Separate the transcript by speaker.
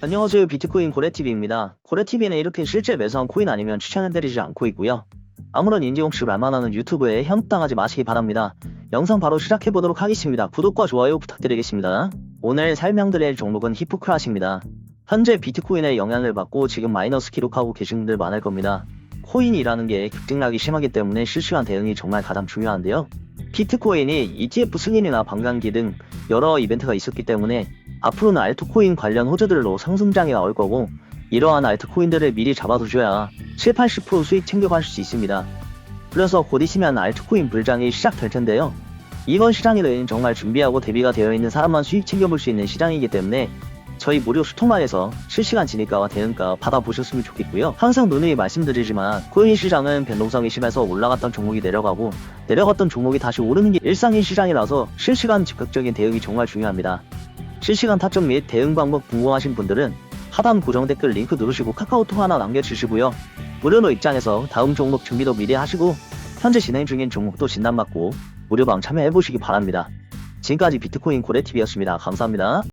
Speaker 1: 안녕하세요 비트코인 고래TV입니다. 고래TV는 이렇게 실제 매수한 코인 아니면 추천해드리지 않고 있고요. 아무런 인지 혹시 말만하는 유튜브에 현혹당하지 마시기 바랍니다. 영상 바로 시작해보도록 하겠습니다. 구독과 좋아요 부탁드리겠습니다. 오늘 설명드릴 종목은 히포크라시입니다. 현재 비트코인의 영향을 받고 지금 마이너스 기록하고 계신 분들 많을 겁니다. 코인이라는 게 급등락이 심하기 때문에 실시간 대응이 정말 가장 중요한데요. 비트코인이 ETF 승인이나 반감기 등 여러 이벤트가 있었기 때문에 앞으로는 알트코인 관련 호재들로 상승장이 나올 거고 이러한 알트코인들을 미리 잡아두셔야 7, 80% 수익 챙겨갈 수 있습니다. 그래서 곧 있으면 알트코인 불장이 시작될 텐데요. 이번 시장에는 정말 준비하고 대비가 되어 있는 사람만 수익 챙겨볼 수 있는 시장이기 때문에 저희 무료 수통방에서 실시간 진입가와 대응가 받아보셨으면 좋겠고요. 항상 누누이 말씀드리지만 코인 시장은 변동성이 심해서 올라갔던 종목이 내려가고 내려갔던 종목이 다시 오르는 게 일상인 시장이라서 실시간 즉각적인 대응이 정말 중요합니다. 실시간 타점 및 대응 방법 궁금하신 분들은 하단 고정 댓글 링크 누르시고 카카오톡 하나 남겨주시고요. 무료로 입장해서 다음 종목 준비도 미리 하시고 현재 진행 중인 종목도 진단받고 무료방 참여해보시기 바랍니다. 지금까지 비트코인 고래TV였습니다. 감사합니다.